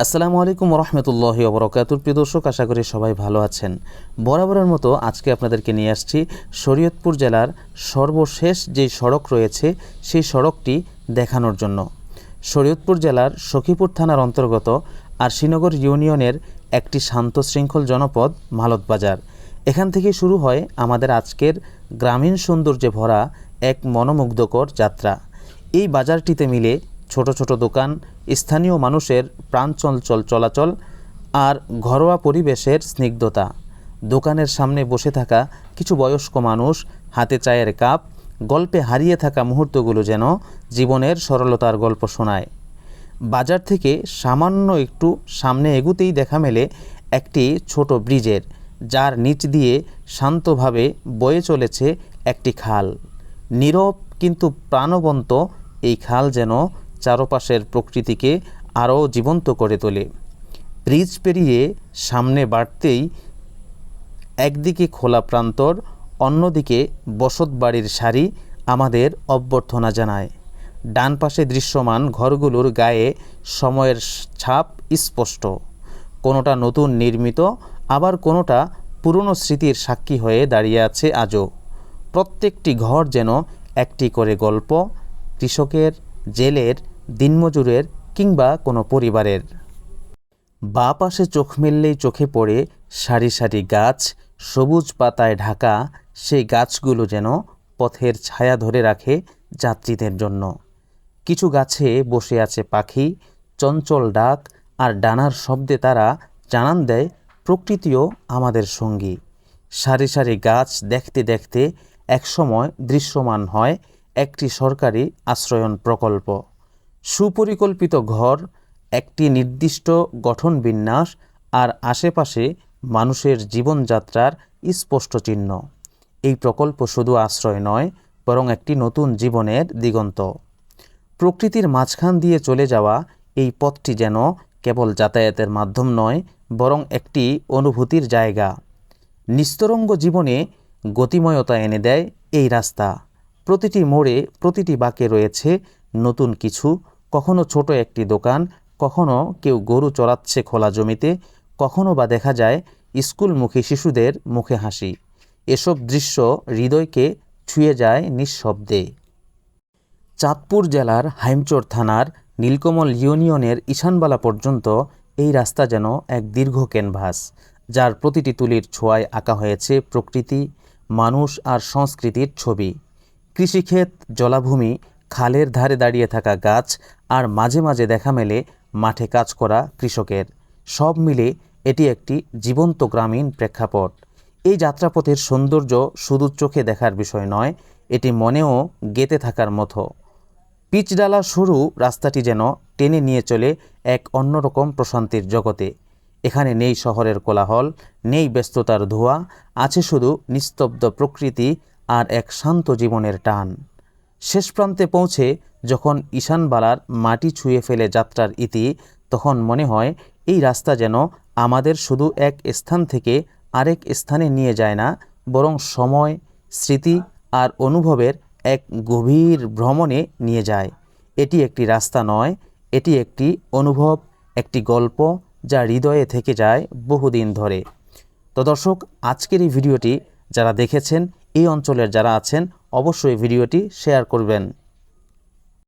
আসসালামু আলাইকুম রহমতুল্লাহ বরকাতুর প্রিয় দর্শক, আশা করি সবাই ভালো আছেন। বরাবরের মতো আজকে আপনাদেরকে নিয়ে আসছি শরীয়তপুর জেলার সর্বশেষ যে সড়ক রয়েছে, সেই সড়কটি দেখানোর জন্য। শরীয়তপুর জেলার সখীপুর থানার অন্তর্গত আরশিনগর ইউনিয়নের একটি শান্ত শৃঙ্খল জনপদ মালত বাজার। এখান থেকে শুরু হয় আমাদের আজকের গ্রামীণ সৌন্দর্যে ভরা এক মনোমুগ্ধকর যাত্রা। এই বাজারটিতে মিলে ছোট ছোট দোকান, স্থানীয় মানুষের প্রাণচঞ্চল চলাচল আর ঘরোয়া পরিবেশের স্নিগ্ধতা। দোকানের সামনে বসে থাকা কিছু বয়স্ক মানুষ, হাতে চায়ের কাপ, গল্পে হারিয়ে থাকা মুহূর্তগুলো যেন জীবনের সরলতার গল্প শোনায়। বাজার থেকে সামান্য একটু সামনে এগুতেই দেখা মেলে একটি ছোট ব্রিজের, যার নিচ দিয়ে শান্তভাবে বয়ে চলেছে একটি খাল। নীরব কিন্তু প্রাণবন্ত এই খাল যেন চারপাশের প্রকৃতিকে আরও জীবন্ত করে তোলে। ব্রিজ পেরিয়ে সামনে বাড়তেই একদিকে খোলা প্রান্তর, অন্যদিকে বসত বাড়ির সারি আমাদের অভ্যর্থনা জানায়। ডান পাশে দৃশ্যমান ঘরগুলোর গায়ে সময়ের ছাপ স্পষ্ট। কোনোটা নতুন নির্মিত, আবার কোনোটা পুরনো স্মৃতির সাক্ষী হয়ে দাঁড়িয়ে আছে আজও। প্রত্যেকটি ঘর যেন একটি করে গল্প, কৃষকের, জেলের দিনমজুরের কিংবা কোনো পরিবারের। বা পাশে চোখ মেললেই চোখে পড়ে সারি সারি গাছ, সবুজ পাতায় ঢাকা, সেই গাছগুলো যেন পথের ছায়া ধরে রাখে যাত্রীদের জন্য। কিছু গাছে বসে আছে পাখি, চঞ্চল ডাক আর ডানার শব্দে তারা জানান দেয়, প্রকৃতিও আমাদের সঙ্গী। সারি সারি গাছ দেখতে দেখতে একসময় দৃশ্যমান হয় একটি সরকারি আশ্রয়ন প্রকল্প। সুপরিকল্পিত ঘর, একটি নির্দিষ্ট গঠন বিন্যাস আর আশেপাশে মানুষের জীবনযাত্রার স্পষ্ট চিহ্ন। এই প্রকল্প শুধু আশ্রয় নয়, বরং একটি নতুন জীবনের দিগন্ত। প্রকৃতির মাঝখান দিয়ে চলে যাওয়া এই পথটি যেন কেবল যাতায়াতের মাধ্যম নয়, বরং একটি অনুভূতির জায়গা। নিস্তরঙ্গ জীবনে গতিময়তা এনে দেয় এই রাস্তা। প্রতিটি মোড়ে প্রতিটি বাঁকে রয়েছে নতুন কিছু কখনো ছোট একটি দোকান, কখনো কেউ গরু চড়াচ্ছে খোলা জমিতে, কখনো বা দেখা যায় স্কুলমুখী শিশুদের মুখে হাসি। এসব দৃশ্য হৃদয়কে ছুঁয়ে যায় নিঃশব্দে। চাঁদপুর জেলার হাইমচর থানার নীলকমল ইউনিয়নের ঈশানবালা পর্যন্ত এই রাস্তা যেন এক দীর্ঘ ক্যানভাস, যার প্রতিটি তুলির ছোঁয়ায় আঁকা হয়েছে প্রকৃতি, মানুষ আর সংস্কৃতির ছবি। কৃষিক্ষেত, জলাভূমি খালের ধারে দাঁড়িয়ে থাকা গাছ আর মাঝে মাঝে দেখা মেলে মাঠে কাজ করা কৃষকের। সব মিলে এটি একটি জীবন্ত গ্রামীণ প্রেক্ষাপট। এই যাত্রাপথের সৌন্দর্য শুধু চোখে দেখার বিষয় নয়, এটি মনেও গেতে থাকার মতো। পিচডালা সরু রাস্তাটি যেন টেনে নিয়ে চলে এক অন্যরকম প্রশান্তির জগতে। এখানে নেই শহরের কোলাহল, নেই ব্যস্ততার ধোঁয়া, আছে শুধু নিস্তব্ধ প্রকৃতি আর এক শান্ত জীবনের টান। শেষ প্রান্তে পৌঁছে যখন ঈশানবালার মাটি ছুঁয়ে ফেলে যাত্রার ইতি, তখন মনে হয় এই রাস্তা যেন আমাদের শুধু এক স্থান থেকে আরেক স্থানে নিয়ে যায় না, বরং সময়, স্মৃতি আর অনুভবের এক গভীর ভ্রমণে নিয়ে যায়। এটি একটি রাস্তা নয়, এটি একটি অনুভব, একটি গল্প যা হৃদয়ে থেকে যায় বহুদিন ধরে। তো দর্শক, আজকের এই ভিডিওটি যারা দেখেছেন, এই অঞ্চলের যারা আছেন অবশ্যই ভিডিওটি শেয়ার করবেন।